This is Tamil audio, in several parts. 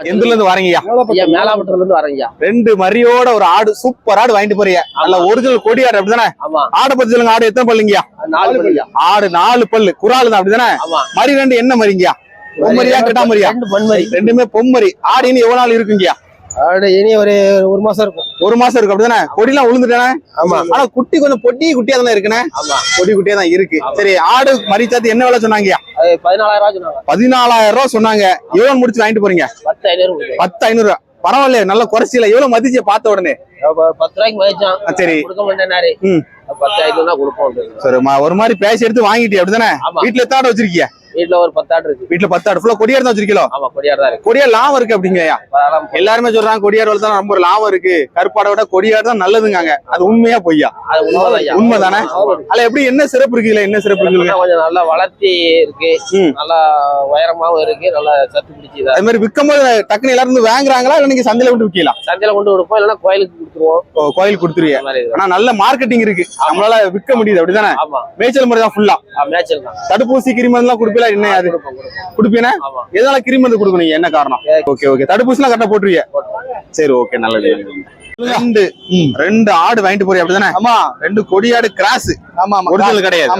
எந்துல இருந்து வரீங்கய்யா ஐயா. மேலாப்பட்டத்துல இருந்து வரேங்க ரெண்டு மரியோட ஒரு ஆடு சூப்பர் ஆடு வாங்கிட்டு போறீங்க. நல்ல ஒரிஜினல் கொடி ஆடு அப்படிதானே? ஆமா. ஆடை பத்தி சொல்லுங்க ஆடு எத்தனை பல்லுங்கய்யா நாலு ஆடு நாலு பல்லு குறால் தான் அப்படிதானே? ஆமா. மரி ரெண்டு என்ன மரிங்கய்யா பொம்மரியா கிட்டாமரியா ரெண்டு பொன்மரி ரெண்டுமே பொம்மரி. ஆடு இனி எவ்வளவு நாள் இருக்குங்கய்யா ஆடு இனி ஒரு ஒரு மாசம் இருக்கும். ஒரு மாசம் இருக்கு அப்படிதானே? கொடிலாம் விழுந்துட்டானே ஆமா. ஆனா குட்டி கொஞ்சம் பொட்டி குட்டியா தானே இருக்குண்ணே கொடி குட்டியா தான் இருக்கு. சரி ஆடு மரிச்சாத்து என்ன விலை சொன்னாங்கய்யா அது பதினாலாயிரம் ரூபாய் சொன்னாங்க. பதினாலாயிரம் ரூபாய் சொன்னாங்க. எவ்வளவு முடிச்சு வாங்கிட்டு போறீங்க? பத்து ஐநூறு. பத்து ஐநூறு. பரவாயில்ல நல்ல குறைச்சில. எவ்வளவு மதிச்சு பார்த்த உடனே? பத்து ரூபாய்க்கு மதிச்சான். சரி. கொடுக்க மாட்டேனாரு தான் கொடுப்போம். சரி ஒரு மாதிரி பேசி எடுத்து வாங்கிட்டியா அப்படிதானே? வீட்டுல எத்தனை ஆடு வச்சிருக்கியா? வீட்டுல ஒரு பத்து ஆடு இருக்கு. வீட்டுல பத்து ஆடு ஃபுல்லா கொடியாடு தான் வச்சிருக்கீங்களோ? ஆமா கொடியாடு தான் இருக்கு. கொடியாடு லாபம் இருக்கு அப்படிங்கய்யா எல்லாருமே சொல்றாங்க கொடியாடு வளர்த்தா ரொம்ப லாபம் இருக்கு. கருப்பாடை விட கொடியாடு தான் நல்லதுங்காங்க. அது உண்மையா பொய்யா? அது உண்மைதான் ஐயா. உண்மைதானே? அதுல எப்படி என்ன சிறப்பு இருக்கு இதுல? என்ன சிறப்பு இருக்கு கொஞ்சம் நல்லா வளர்த்தி இருக்கு. நல்லா உயரமாவும் இருக்கு. நல்லா சத்து பிடிச்சி அது மாதிரி விற்கும் போது டக்குனு எல்லாரும் வாங்குறாங்களா? இல்ல நீங்க சந்தையில விட்டு விற்கலாம் சந்தையில கொண்டு கொடுப்போம். இல்லைன்னா கோயிலுக்கு கொடுத்துருவோம். கோயில் கொடுத்துருவீங்க. ஆனா நல்ல மார்க்கெட்டிங் இருக்கு. நம்மளால விற்க முடியுது. அப்படிதானே? மேய்ச்சல் முறை தான் ஃபுல்லா மேய்ச்சல் தான். தடுப்பூசி கிருமி எல்லாம் கொடுப்பீங்களா என்ன அது? கொடுப்பீனா எதனால கிருமி மருந்து கொடுக்கணும்? என்ன காரணம்? Okay okay. தடுப்பூசி எல்லாம் கரெக்டா போட்டுருவீங்க சரி ஓகே நல்லது ரெண்டு ரெண்டு ஆடு வாங்கிட்டு போறீங்க அப்படிதானே? ஆமா. ரெண்டு கொடியாடு கிராஸ் ஆமா ஒரிஜினல் கிடையாது?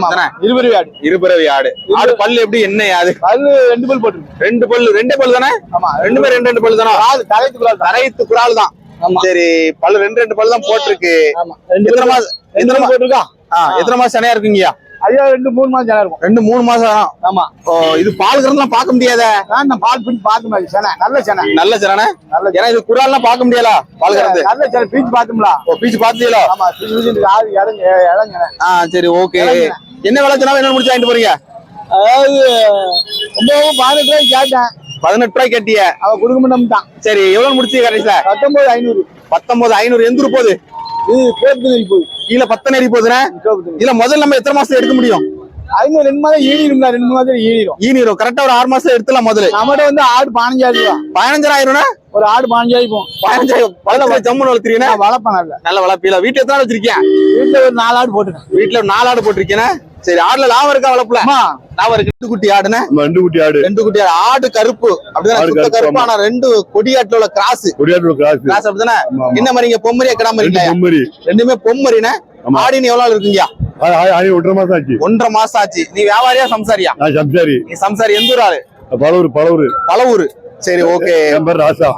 இருபது ஆடு. இருபிறவி ஆடு. ஆடு பல்லு எப்படி என்ன ஆடு அது ரெண்டு பல் போட்டுருக்கு ரெண்டு பல்லு ரெண்டே பல்லு தானே? ஆமா ரெண்டுமே ரெண்டு ரெண்டு பல்லு தானே? காது தலைத்துக்குள்ள தரைத்து குறால் தான். சரி பல்லு ரெண்டு ரெண்டு பல்லு தான் போட்டிருக்கு. ஆமா. ரெண்டு எத்தனை மாசம் ரெண்டு எத்தனை பல் மா- போட்டிருக்கா? எத்தனை மாசம் சனையா இருக்குங்கய்யா? ஐயா ரெண்டு மூணு மாசம் ஜனம் இருக்கும். ரெண்டு மூணு மாசம். ஆமா. ஓ, இது பால் கறந்துலாம் பார்க்க முடியாத? நான் பால் பிடிச்சி பார்த்து மாதிரி சென. நல்ல சென. நல்ல சரணே நல்ல ஏன்னா இது குறால்லாம் பார்க்க முடியல பால் கறந்து. நல்ல சென. பீச்சு பார்த்தோம்ல. ஓ பீச்சு பாத்தீங்களா ஆமா பீச்சு பீச்சு ஆறு இடம் இடம் சென. ஆ சரி ஓகே. என்ன விலை சொன்னா என்ன முடிச்சு வாங்கிட்டு போறீங்க? அதாவது ஒன்பது பதினெட்டு ரூபாய்க்கு கேட்டேன். பதினெட்டு ரூபாய் கட்டிய. அவ கொடுக்க மாட்டோம் தான். சரி எவ்வளவு முடிச்சு கடைசியில? பத்தொன்பது ஐநூறு. பத்தொன்பது ஐநூறு. எந்த போகுது? இது பேருந்து நெறி போகுது. போகுதுண்ணே. இதுல முதல்ல நம்ம எத்தனை மாசம் எடுக்க முடியும்? ஐநூறு ரெண்டு மாதம் ஈடிடும்ல ரெண்டு மாதம் ஈடிடும் ஈனிரும். கரெக்டா ஒரு ஆறு மாசம் எடுத்துலாம் முதல்ல. நம்மகிட்ட வந்து ஆடு பதினஞ்சாயிரம் பதினஞ்சாயிரம்னா ஒரு ஆடு பதினஞ்சாயிரம் பதினஞ்சாயிரம். வளர்ல ஜம்முன்னு வளர்த்துறீங்கன்னா வளர்ப்பேன் நல்ல நல்ல வளர்ப்பீல வீட்டுல எத்தனை வீட்டுல ஒரு நாலு ஆடு போட்டுருக்கேன். வீட்டுல ஒரு நாலு ஆடு போட்டிருக்கேன் சரி ஆடுல லாபம் இருக்கா வளர்ப்புல? அம்மா. லாபம் இருக்கு. ரெண்டு குட்டி ஆடுன? ரெண்டு குட்டி ஆடு. ரெண்டு குட்டி ஆடு. ஆடு கருப்பு. அப்படிதானே? கருப்பு. ஆனா ரெண்டு கொடியாட்டுல உள்ள கிராஸ் கொடியாடு கிராஸ் கிராஸ் அப்படிதானே. என்ன மாதிரிங்க பொம்மரியா கிடாம பொம்மரி. ரெண்டுமே பொம்மரினே. ஆடின்னு எவ்வளவு இருக்குங்கயா ஒன்றரை மாசம் ஆச்சு. ஒன்றரை மாசம் ஆச்சு. நீ வியாபாரியா சம்சாரியா? சம்சாரி. நீ சம்சாரி எந்த ஊர் ஆளு? பலவூர் பலவூர். பல ஊரு சரி ஓகே. என் பேர் ராசா.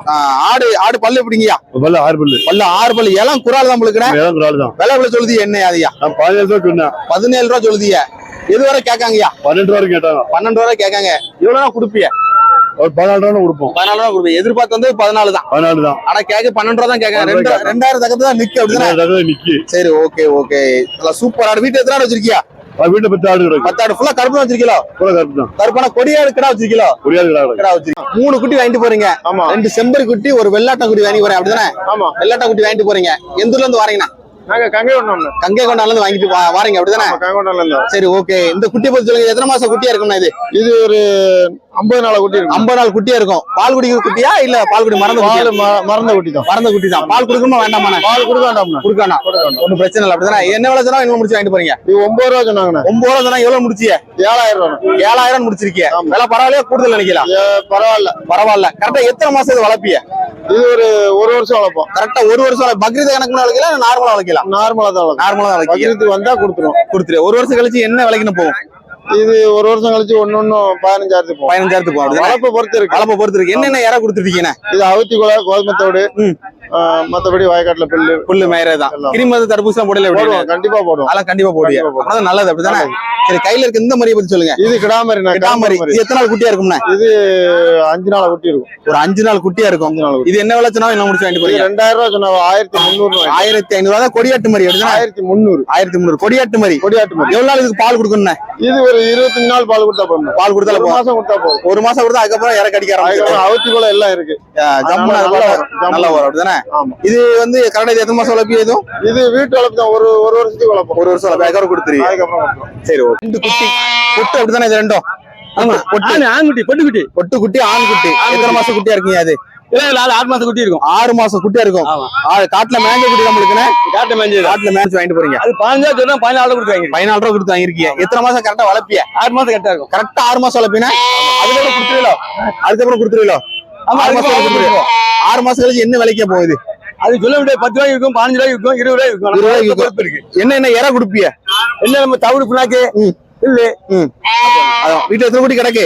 ஆடு ஆடு பல்லு எப்படிங்கயா பல்ல ஆறு பல்லு. பல்லு ஆறு பல்லு. எல்லாம் குறால் தான் உங்களுக்கு ஏழாம் ஆள் தான். விலை எவ்வளவு சொல்லுது? என்ன அதியா பதினேழு ரூபா சொன்னேன். பதினேழு ரூபா சொல்லுதிய. எது வரை கேட்காங்கய்யா? பன்னெண்டு ரூபா கேட்டாங்க. பன்னெண்டு ரூபா கேட்காங்க. எவ்வளவு கொடுப்பிய. ஒரு பதினாலு ரூபா கொடுப்போம். பதினாலு ரூபா கொடுப்பீங்க எதிர்பார்த்து வந்து பதினாலு தான். பதினாலு தான். ஆனா கேட்க பன்னெண்டு ரூபா தான் கேட்காங்க. ரெண்டாயிரம் தக்கத்து தான் நிக்கு அப்படிதானே? நிக்கி. சரி ஓகே ஓகே. நல்லா சூப்பர் ஆடு. வீட்டு எத்தனை வச்சிருக்கியா? வீட்டை பத்து ஆடு கிடக்கு. பத்து ஆடு ஃபுல்லா கருப்பு வச்சிருக்கீங்களோ? கூட கருப்பு தான் கருப்பான கொடியாடு கிடா வச்சிருக்கீங்களோ? கொடியாடு கிடா கிடா வச்சிருக்கீங்க. மூணு குட்டி வாங்கிட்டு போறீங்க. ஆமா. ரெண்டு செம்பரி குட்டி ஒரு வெள்ளாட்ட குட்டி வாங்கி போறேன். அப்படிதானே? ஆமா. வெள்ளாட்ட குட்டி வாங்கிட்டு போறீங்க. எந்த ஊர்ல இருந்து வாரீங்கண்ணா? நாங்க கங்கை கொண்டோம்ல கங்கை கொண்டால இருந்து வாங்கிட்டு வாரீங்க. அப்படிதானே? கங்கை கொண்டால சரி ஓகே இந்த குட்டியை பத்தி சொல்லுங்க. எத்தனை மாசம் குட்டியா இருக்கும்ண்ணா இது? இது ஒரு ஐம்பது நாள குட்டி ஐம்பது நாள் குட்டியா இருக்கும். பால் குடிக்கிற குட்டியா இல்ல பால் குடி மறந்த மறந்த குட்டி தான். மறந்த குட்டி தான். பால் கொடுக்கணுமா வேண்டாமா பால் கொடுக்க வேண்டாம்ண்ணா. கொடுக்கானா ஒன்னும் பிரச்சனை இல்லை. அப்படிதானே? என்ன விலை சொன்னா என்ன முடிச்சு வாங்கிட்டு போறீங்க? இது ஒன்பது ரூபா சொன்னாங்கண்ணா. ஒன்பது ரூபா சொன்னா எவ்வளவு முடிச்சிய? ஏழாயிரம் ரூபா ஏழாயிரம் முடிச்சிருக்கிய. ஆமா. விலை பரவாயில்லையா? கூடுதல் நினைக்கலாம் பரவாயில்ல. பரவாயில்ல. கரெக்டா எத்தனை மாசம் இது வளர்ப்பிய? இது ஒரு ஒரு வருஷம் வளர்ப்போம். கரெக்டா ஒரு வருஷம் பக்ரீத் கணக்கு வளர்க்கலாம் நார்மலா வளர்க்கலாம் நார்மலா தான் நார்மலா தான் வளர்க்கலாம் வந்தா கொடுத்துரும் கொடுத்துரு. ஒரு வருஷம் கழிச்சு என்ன விலைக்குன்னு போகும் இது ஒரு வருஷம் கழிச்சு ஒன்னு ஒன்னும் பதினஞ்சாயிரத்துக்கு போகும். பதினஞ்சாயிரத்துக்கு போகும்? வளர்ப்பை பொறுத்து இருக்கு. கலப்பை பொறுத்து இருக்கு. என்னென்ன இற கொடுத்துருக்கீங்க இது அவுத்தி குலை கோதுமை தோடு ம். ஆ, மத்தபடி வயக்காட்டுல பில்லு புல்லு மேயறது தான். எல்லாம். கிருமி மருந்து தடுப்பூசி போடல போடுவோம். கண்டிப்பா போடுவோம். அதெல்லாம் கண்டிப்பா போடுவோம். அதான் நல்லது அப்படிதானே? சரி கையில இருக்க இந்த மாதிரியை பத்தி சொல்லுங்க. இது கிடாமரி கிட்டாமரி இது எத்தனை நாள் குட்டியா இருக்கும்ண்ணே? இது அஞ்சு நாள் குட்டி இருக்கும். ஒரு அஞ்சு நாள் குட்டியா இருக்கும். அஞ்சு நாள் இது என்ன விலை சொன்னா என்ன முடிச்சு வாங்கிட்டு போறீங்க? ரெண்டாயிரம் ரூபா சொன்னா ஆயிரத்தி முந்நூறு ஆயிரத்தி ஐநூறு தான் கொடியாட்டு மாதிரி ஆயிரத்தி முந்நூறு. ஆயிரத்தி முந்நூறு. கொடியாட்டு மாதிரி கொடியாட்டு மாதிரி எவ்வளவு நாள் இதுக்கு பால் கொடுக்கணும்ண்ணே? இது ஒரு இருபத்தஞ்சு நாள் பால் கொடுத்தா போதும். பால் கொடுத்தால ஒரு. மாசம் கொடுத்தா போதும். ஒரு மாசம் கொடுத்தா அதுக்கப்புறம் இற கடிக்க ஆரம்பிச்சிடும் அவுத்தி குலை எல்லாம் இருக்கு. ஜம்முன்னு அது நல்லா வரும். ஜம்முன்னு. நல்லா வரும். அப்படிதானே? ஆமா. இது வந்து கரெக்டா இது எத்தனை மாசம் வளர்ப்பி எதுவும் இது வீட்டு வளர்ப்பு தான். ஒரு ஒரு வருஷத்துக்கு வளர்ப்போம். ஒரு வருஷம் வளர்ப்பி அதுக்கப்புறம் கொடுத்துருவீங்க. அதுக்கப்புறம். சரி ஓகே. ரெண்டு குட்டி. பொட்டு அப்படிதானே இது ரெண்டும்? ஆமா. பொட்டு ஆண்குட்டி பொட்டு. குட்டி பொட்டு குட்டி ஆண் குட்டி எத்தனை மாசம் குட்டியா இருக்கீங்க அது? நாலு ஆறு மாசம் குட்டி இருக்கும். ஆறு மாசம் குட்டியா இருக்கும். காட்டுல மேஞ்ச குட்டி நம்மளுக்குன்னு காட்டு மேஞ்சு காட்டுல மேய்ச்சி வாங்கிட்டு போறீங்க. அது பதினஞ்சா சொன்னா பதினாலு கொடுத்து வாங்கி பதினாலு ரூபா கொடுத்து வாங்கிருக்கீங்க எத்தனை மாசம் கரெக்டா வளர்ப்பிய? ஆறு மாசம் கரெக்டா இருக்கும். கரெக்டா ஆறு மாசம் வளர்ப்பீங்கன்னா அதுக்கப்புறம் கொடுத்துருவீங்களோ? அதுக்கப்புறம் கொடுத்துருவீங்களோ? ஆறு மாசம். ஆறு மாசம் கழிச்சு என்ன விலைக்கே போகுது? அது சொல்ல முடியாது பத்து ரூபாய்க்கு இருக்கும் பதினஞ்சு ரூபாய்க்கு இருக்கும் இருபது ரூபாய்க்கு இருக்கும். இருபது நம்ம பொறுப்பு இருக்கு. என்ன என்ன இற குடுப்பிய? என்ன நம்ம தவிடு புண்ணாக்கு? ம். இல்ல வீட்டுல எத்தனை குட்டி கிடக்கு?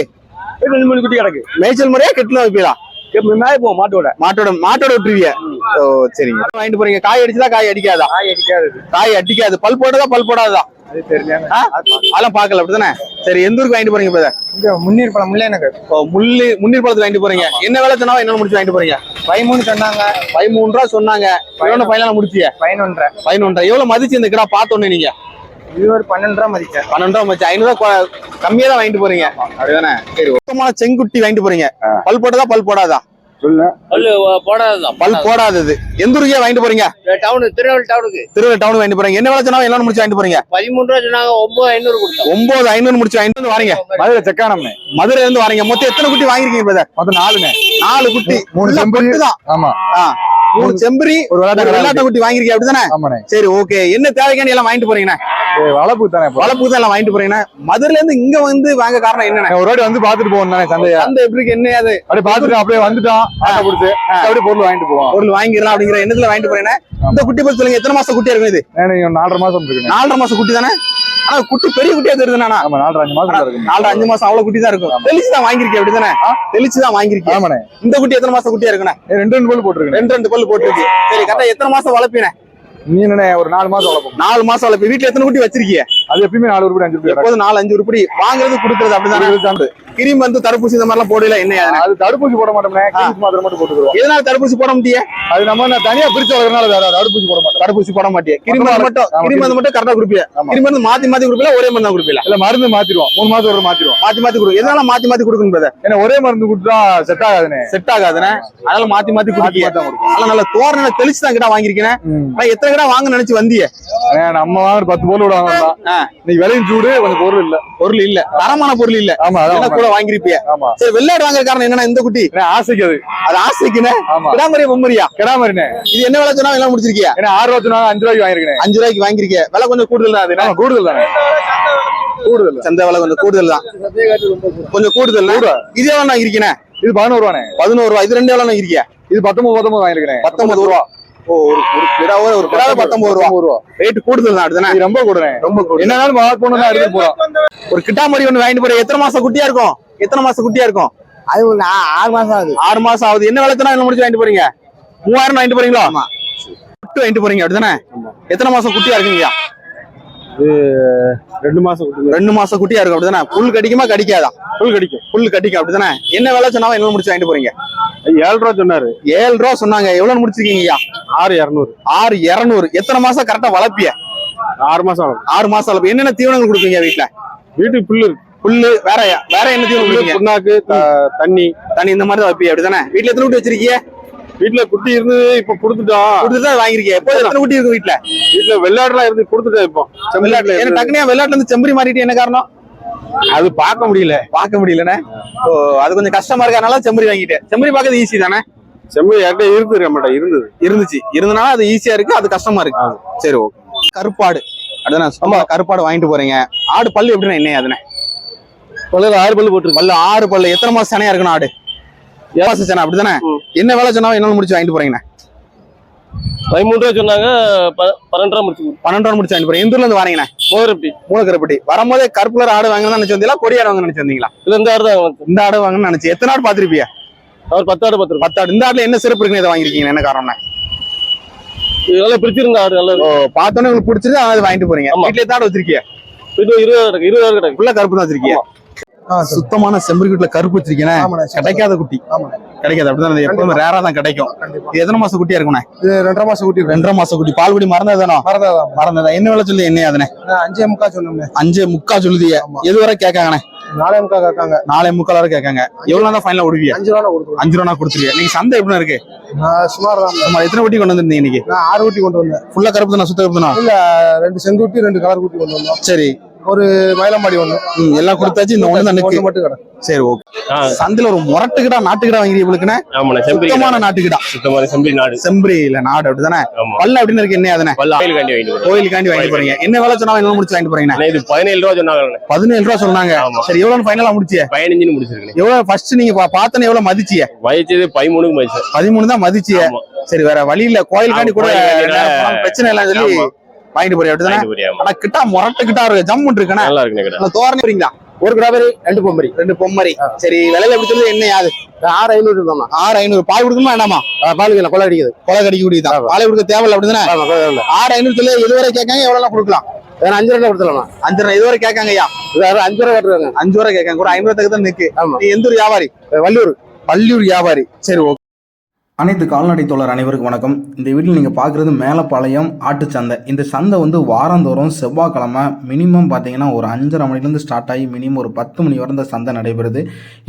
ரெண்டு மூணு குட்டி கிடக்கு. மேய்ச்சல் முறையா கெட்டுல வைப்பீங்களா மேய போவோம் மாட்டோட? மாட்டோட மாட்டோட விட்டுருவிய? ஓ சரிங்க. வாங்கிட்டு போறீங்க. காய் அடிச்சதா காய் அடிக்காதா? காய் அடிக்காது. காய் அடிக்காது. பல் போட்டதா பல் போடாதா? அதெல்லாம் பாக்கல அப்படிதானே? சரி எந்த ஊருக்கு வாங்கிட்டு போறீங்க இப்ப முன்னீர் பழம் முல்லை எனக்கு முள்ளி முன்னீர் பழத்துக்கு வாங்கிட்டு போறீங்க. என்ன வேலை சொன்னா என்ன முடிச்சு வாங்கிட்டு போறீங்க? பதிமூணு சொன்னாங்க. பதிமூணு ரூபா சொன்னாங்க. எவ்வளவு ஃபைனலா முடிச்சிய? பதினொன்றரை. பதினொன்றரை. எவ்வளவு மதிச்சு இந்த கிடா பார்த்தோன்னே நீங்க? இது ஒரு பன்னெண்டு ரூபா மதிச்சேன் பன்னெண்டு ரூபா மச்சு ஐநூறு ரூபா கம்மியா தான் வாங்கிட்டு போறீங்க. அப்படிதானே? சரி செங்குட்டி வாங்கிட்டு போறீங்க. பல் போட்டதா பல் போடாதா? பல்லு போடாதான் பல் போடாதது. எந்த ஊருக்கே வாங்கிட்டு போறீங்க? டவுனு திருநெல்வேலி டவுனுக்கு திருவள்ளூர் டவுன் வாங்கிட்டு போறீங்க. என்ன வேலை சொன்னா எல்லாம் முடிச்சு வாங்கிட்டு போறீங்க. பதிமூணு ரூபா சொன்னாங்க ஒன்பது ஐநூறு கொடுத்தோம். ஒன்பது ஐநூறு முடிச்சு வாங்கிட்டு வந்து வாரீங்க. மதுரை செக்கானம்னே. மதுரையில இருந்து வாரீங்க. மொத்தம் எத்தனை குட்டி வாங்கிருக்கீங்க? மொத்தம் நாலுண்ணே. நாலு குட்டி. மூணு தான் ஆமா. மூணு செம்பரி ஒரு விளையாட்டு குட்டி வாங்கிருக்கீங்க அப்படிதானே? சரி ஓகே. என்ன தேவைக்காண்டி எல்லாம் வாங்கிட்டு போறீங்கண்ணே? வளர்ப்பு தானே இப்போ. வளர்ப்பு தான் எல்லாம் வாங்கிட்டு போறீங்கண்ணே. மதுரையில இருந்து இங்க வந்து வாங்க காரணம் என்னண்ணே? ஒரு வாட்டி வந்து பாத்துட்டு போவோம் தானே சந்தைய. அந்த எப்படி இருக்கு, என்ன அது? அப்படியே பாத்துட்டு அப்படியே வந்துட்டோம். ஆட்டை பிடிச்சு. அப்படியே பொருள் வாங்கிட்டு போவோம். பொருள் வாங்கிடலாம் அப்படிங்கிற எண்ணத்துல வாங்கிட்டு போறீங்க இந்த குட்டி பத்தி சொல்லுங்க எத்தனை மாசம் குட்டியா இருக்கும் இது? நாலரை மாசம் இருக்குண்ணே நாலரை மாசம் குட்டி தானே? ஆனா குட்டி பெரிய குட்டியா தெரியுதுண்ணா நாலரை அஞ்சு மாசம் நாலரை அஞ்சு மாசம் அவ்வளவு குட்டி தான் இருக்கும் தெளிச்சு தான் வாங்கிருக்கேன் அப்படிதானே தெளிச்சு தான் வாங்கிருக்கேன் ஆமாண்ணே. இந்த குட்டி எத்தனை மாசம் குட்டியா இருக்குண்ணே? ரெண்டு ரெண்டு பொருள் போட்டுருக்கேன் ரெண்டு ரெண்டு பல்லு போட்டுருக்கு. சரி கரெக்டா எத்தனை மாசம் வளர்ப்பீனே நீ என்ன ஒரு நாலு மாசம் வளர்ப்போம். நாலு மாசம் வளர்ப்பீங்க வீட்டுல எத்தனை குட்டி வச்சிருக்கீங்க அது எப்பயுமே நாலு ரூபாய் அஞ்சு எப்போதும் நாலு அஞ்சு உருப்படி வாங்குறது கொடுக்கறது அப்படிதானே? கிரீம் வந்து தடுப்பூசி இந்த மாதிரிலாம் போடல என்ன அதுனே? அது தடுப்பூசி போட மாட்டோம்னே கிங்ஸ் மாத்திரை மட்டும் போட்டுக்கிறோம். எதனால தடுப்பூசி போட முடியே அது நம்ம தனியா பிரிச்சு வேற தடுப்பூசி போட மாட்டோம். தடுப்பூசி போட மாட்டியே. கிருமி மட்டும் கிருமி மருந்து மட்டும் கரெக்டா கொடுப்பியா. கிருமி மருந்து மாத்தி மாத்தி கொடுப்பீல ஒரே மருந்து கொடுப்பீல இல்ல மருந்து மாத்திடுவோம். மூணு மாசம் ஒரு மாத்திடுவோம். மாத்தி மாத்தி கொடு. எதனால மாத்தி மாத்தி கொடுக்கணும் brother? ஏன்னா ஒரே மருந்து கொடுத்தா செட் ஆகாதுண்ணே. செட் ஆகாதுனே அதனால மாத்தி மாத்தி குடிக்க அதனால நல்ல தோரணை தெளிச்சு தான் கிட்ட வாங்கிருக்கேன் ஆனா எத்தனை கிட்ட வாங்க நினைச்சு வந்தியே? நம்ம வாங்குற பத்து பொருள் விட வாங்கலாம். இன்னைக்கு விலையும் சூடு கொஞ்சம் பொருள் இல்ல. பொருள் இல்ல. தரமான பொருள் இல்ல. ஆமா வாங்கிருப்பிய. ஆமா. சரி வெள்ளாடு வாங்குற காரணம் என்னன்னா இந்த குட்டி. ஆசைக்கு அது. அது ஆசைக்குன்னு கிடாமரியா பொம்மரியா கிடாமரினே இது என்ன விலை சொன்னா எல்லாம் முடிச்சிருக்கியா? ஆறு ரூபா சொன்னாங்க அஞ்சு ரூபாய்க்கு வாங்கிருக்கேன். அஞ்சு ரூபாய்க்கு வாங்கிருக்கிய. விலை கொஞ்சம் கூடுதல் தான் அது கூடுதல் தானே. கூடுதல். சந்தை விலை கொஞ்சம் கூடுதல் தான். கொஞ்சம் கூடுதல். இது எவ்வளவு வாங்கிருக்கீங்க இது பதினோரு ரூபானே பதினோரு ரூபாய் இது ரெண்டு எவ்வளவு இருக்கியா இது பத்தொன்பது பத்தொன்பது வாங்கிருக்கேன். பத்தொன்பது ரூபா. ஓ ஒரு ஒரு கிடாவே ஒரு கிடாவே பத்தொன்பது ரூபா. ரூபா. ரேட் கூடுதல் தான் இது ரொம்ப கூடுறேன் ரொம்ப கூடுதல். என்னன்னாலும் மார்க் பொண்ணு தான் போறோம். ஒரு கிட்டாமரி ஒண்ணு வாங்கிட்டு போற எத்தனை மாசம் குட்டியா இருக்கும்? எத்தனை மாசம் குட்டியா இருக்கும்? அது ஒரு ஆறு மாசம் ஆகுது. ஆறு மாசம் ஆகுது. என்ன விளத்தனா என்ன முடிச்சு வாங்கிட்டு போறீங்க? மூவாயிரம் வாங்கிட்டு போறீங்களா? ஆமா. குட்டி வாங்கிட்டு போறீங்க அப்படிதானே எத்தனை மாசம் குட்டியா இருக்குங்கய்யா ரெண்டு மாசம் ரெண்டு மாசம் குட்டியா இருக்கும் அப்படிதானே? புல் கடிக்குமா கடிக்காதா? புல் கடிக்கும். புல் கடிக்கும் அப்படிதானே? என்ன விலை சொன்னாலும் என்ன முடிச்சு வாங்கிட்டு போறீங்க? ஏழு ரூபா சொன்னாரு. ஏழு ரூபா சொன்னாங்க எவ்வளவு முடிச்சிருக்கீங்கய்யா ஆறு இரநூறு. ஆறு இருநூறு. எத்தனை மாசம் கரெக்டா வளர்ப்பிய? ஆறு மாசம் ஆறு மாசம் வளர்ப்பு. என்னென்ன தீவனங்கள் கொடுப்பீங்க வீட்டுல வீட்டுக்கு புல்லு புல்லு வேற வேற என்ன தீவனம் புண்ணாக்கு தண்ணி. தண்ணி இந்த மாதிரி தான் வைப்பீங்க அப்படிதானே? வீட்டுல எத்தனை குட்டி வச்சிருக்கீங்க? வீட்டுல குட்டி இருந்து இப்ப கொடுத்துட்டோம் கொடுத்து தான் வாங்கிருக்கீங்க எப்போ எத்தனை குட்டி இருக்கு வீட்டுல வீட்டுல வெள்ளாடுலாம் இருந்து கொடுத்துட்டேன் இப்போ? செம்மறியாட்டுல ஏன்னா இருந்து. டக்குனு வெள்ளாட்டுல இருந்து செம்பரி மாறிட்டு என்ன காரணம்? அது பார்க்க முடியல. பார்க்க முடியலண்ணே. ஓ அது கொஞ்சம் கஷ்டமா இருக்கறனால செம்பரி வாங்கிட்டேன். செம்பரி பார்க்கறது ஈஸி தானே? செம்மறி யார்கிட்ட இருக்குது நம்மகிட்ட இருந்தது. இருந்துச்சு. இருந்தனால அது ஈஸியா இருக்கு அது கஷ்டமா இருக்கு. சரி ஓகே. கருப்பாடு. அதுதானே சும்மா கருப்பாடு வாங்கிட்டு போறீங்க. ஆடு பல்லு எப்படின்னா என்ன அதுனே பல்லு ஆறு பல்லு போட்டுருக்கு. பல்லு ஆறு பல்லு. எத்தனை மாசம் சனையா இருக்கணும் ஆடு? சனை அப்படிதானே என்ன வேலை சொன்னாலும் என்னால முடிச்சு வாங்கிட்டு போறீங்கண்ணே? பதிமூணு ரூபா சொன்னாங்க பன்னெண்டு ரூபா முடிச்சு பன்னெண்டு ரூபா முடிச்சு வாங்கிட்டு போறீங்க. எந்த ஊர்ல இருந்து வரீங்கண்ணே? மூவரப்பி மூலக்கரப்பட்டி. வரும்போதே கருப்புலர் ஆடு வாங்கணும்னு நினைச்சு வந்தீங்களா? கொடி ஆடு வாங்கணும்னு நினைச்சு வந்தீங்களா? இதுல இந்த ஆடு தான். இந்த ஆடு வாங்கணும்னு நினைச்சு. எத்தனை ஆடு பாத்திருப்பியா அவர் பத்து ஆடு பத்து பத்து ஆடு. இந்த ஆடுல என்ன சிறப்பு இருக்குன்னு இதை வாங்கிருக்கீங்க என்ன காரணம்னா இது நல்லா பிரிச்சிருந்த ஆடு நல்லா பார்த்தோன்னே உங்களுக்கு பிடிச்சிருந்து அதை வாங்கிட்டு போறீங்க. வீட்டுல எத்தாடு வச்சிருக்கீங்க? இது இருபது இருபது கிடக்கு. ஃபுல்லா கருப்பு தான் வச்சிருக்கீங்க. சுத்தமான செம்பரி குட்டில கருப்பு வச்சிருக்கீங்க ஆமாண்ணே கிடைக்காத குட்டி. கிடைக்காது அப்படிதான் எப்பவுமே ரேரா தான் கிடைக்கும். இது எத்தனை மாசம் குட்டியா இருக்கும்ண்ணே இது ரெண்டரை மாசம் ஊட்டி ரெண்டரை மாசம் குட்டி. பால் குடி மறந்ததானோ மறந்தாதான் மறந்ததா? என்ன வேலை சொல்லி என்ன அதுனே அஞ்சே முக்கா சொன்னோம்னே அஞ்சு முக்கா சொல்லுதிய எது வரை கேட்காங்கண்ணே? நாலே முக்கா கேட்காங்க. நாலே முக்கால் வரை கேட்காங்க. எவ்வளவு தான் ஃபைனலா விடுவியா அஞ்சு ரூபா கொடுத்துருவோம். அஞ்சு ரூபா கொடுத்துருவியா நீங்க சந்தை எப்படி இருக்கு? சுமார் தான். சும்மா எத்தனை குட்டி கொண்டு வந்திருந்தீங்க இன்னைக்கு? நான் ஆறு ஊட்டி கொண்டு வந்தேன். ஃபுல்லா கருப்பு தானே சுத்த கருப்பு தானே? இல்ல ரெண்டு செங்குட்டி ரெண்டு கலர் குட்டி கொண்டு வந்தோம். சரி. ஒரு மயிலம்பாடி ஒண்ணு. எல்லாம் கொடுத்தாச்சு இந்த ஒண்ணு தான் மட்டும் கிடக்கு சரி ஓகே. சந்தையில ஒரு முரட்டுக்கிடா நாட்டுக்கிடா வாங்கி செம்பரி சுத்தமான நாட்டுக்கிடா. சுத்தமான செம்பரி நாடு. செம்பரி இல்ல நாடு அப்படிதானே பல்ல அப்படின்னு இருக்கு என்ன அதுனே? கோயிலுக்காண்டி வாங்கிட்டு போறீங்க. என்ன வேலை சொன்னா என்ன முடிச்சு வாங்கிட்டு போறீங்க இது பதினேழு ரூபா சொன்னாங்க பதினேழு ரூபா சொன்னாங்க. சரி எவ்வளவு ஃபைனலா முடிச்சிய? பதினஞ்சுன்னு முடிச்சிருக்கேன் எவ்வளவு ஃபர்ஸ்ட் நீங்க பா- பார்த்தனே எவ்வளவு மதிச்சிய? வயசது பதிமூணுக்கு மதிச்சு பதிமூணு தான் மதிச்சிய. சரி வேற வழி இல்ல. கோயிலுக்காண்டி கூட பிரச்சனை இல்ல சொல்லி. வாங்கிட்டு அப்படிதானே போறியா? ஆமா. ஆனா கிட்டா முரட்டு கிட்டா இருக்கு ஜம்மு இருக்குண்ணே. நல்லா அந்த தோரணை வரீங்களா ஒரு கிராமரி ரெண்டு பொம்பரி ரெண்டு பொம்மரி. சரி விலையில எப்படி சொல்லி என்ன யாது? ஆறு ஐநூறு ஆறு ஐநூறு. பால் கொடுக்கணுமா வேண்டாமா? பாலுக்கு கொலை அடிக்குது. கொலை கடிக்க கூடியதான் பாலை கொடுக்க தேவையில்ல அப்படிதானே? இல்லை. ஆறு ஐநூறு சொல்லி இதுவரை கேட்காங்க எவ்வளவு கொடுக்கலாம்? அஞ்சு ரூபா கொடுத்துடலாம் அஞ்சு ரூபா இதுவரை கேட்காங்க ஐயா. அஞ்சு ரூபா கட்டுறாங்க. அஞ்சு ரூபா கேட்காங்க கூட தக்கு தான் நிக்கு எந்த ஒரு வியாபாரி? வள்ளியூர் பள்ளியூர் வியாபாரி. சரி ஓகே அனைத்து கால்நடை தோழர் அனைவருக்கும் வணக்கம். இந்த வீட்டில் நீங்கள் பார்க்குறது மேலப்பாளையம் ஆட்டுச்சந்தை இந்த சந்தை வந்து வாரந்தோறும் செவ்வாய்க்கிழமை மினிமம் பார்த்தீங்கன்னா ஒரு அஞ்சரை மணிலேருந்து ஸ்டார்ட் ஆகி மினிமம் ஒரு பத்து மணி வரை இந்த சந்தை நடைபெறுது.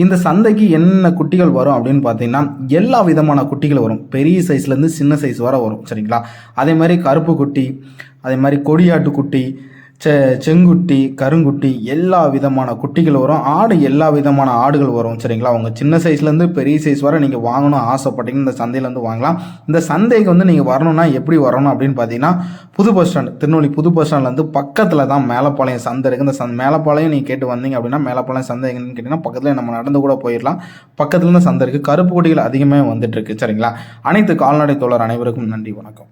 இந்த சந்தைக்கு என்ன குட்டிகள் வரும் அப்படின்னு பார்த்தீங்கன்னா எல்லா விதமான குட்டிகள் வரும். பெரிய சைஸ்லேருந்து சின்ன சைஸ் வர வரும். சரிங்களா? அதே மாதிரி கருப்பு குட்டி அதே மாதிரி கொடியாட்டு குட்டி செ செங்குட்டி கருங்குட்டி எல்லா விதமான குட்டிகள் வரும். ஆடு எல்லா விதமான ஆடுகள் வரும் சரிங்களா? அவங்க சின்ன சைஸ்லேருந்து பெரிய சைஸ் வரை நீங்கள் வாங்கணும் ஆசைப்பட்டீங்கன்னா இந்த சந்தையிலேருந்து வாங்கலாம். இந்த சந்தைக்கு வந்து நீங்கள் வரணும்னா எப்படி வரணும் அப்படின்னு பார்த்தீங்கன்னா புது பஸ் ஸ்டாண்ட் திருநெல்வேலி புது பஸ் ஸ்டாண்ட்லேருந்து பக்கத்தில் தான் மேலப்பாளையம் சந்தை இருக்குது இந்த சந்தை மேலப்பாளையம் நீங்கள் கேட்டு வந்தீங்க அப்படின்னா மேலப்பாளையம் சந்தை எங்கன்னு கேட்டிங்கன்னா பக்கத்தில் நம்ம நடந்து கூட போயிடலாம் பக்கத்தில் சந்தை இருக்குது கருப்பு குட்டிகள் அதிகமாக வந்துட்டு இருக்கு சரிங்களா? அனைத்து கால்நடை தோழர் அனைவருக்கும் நன்றி வணக்கம்.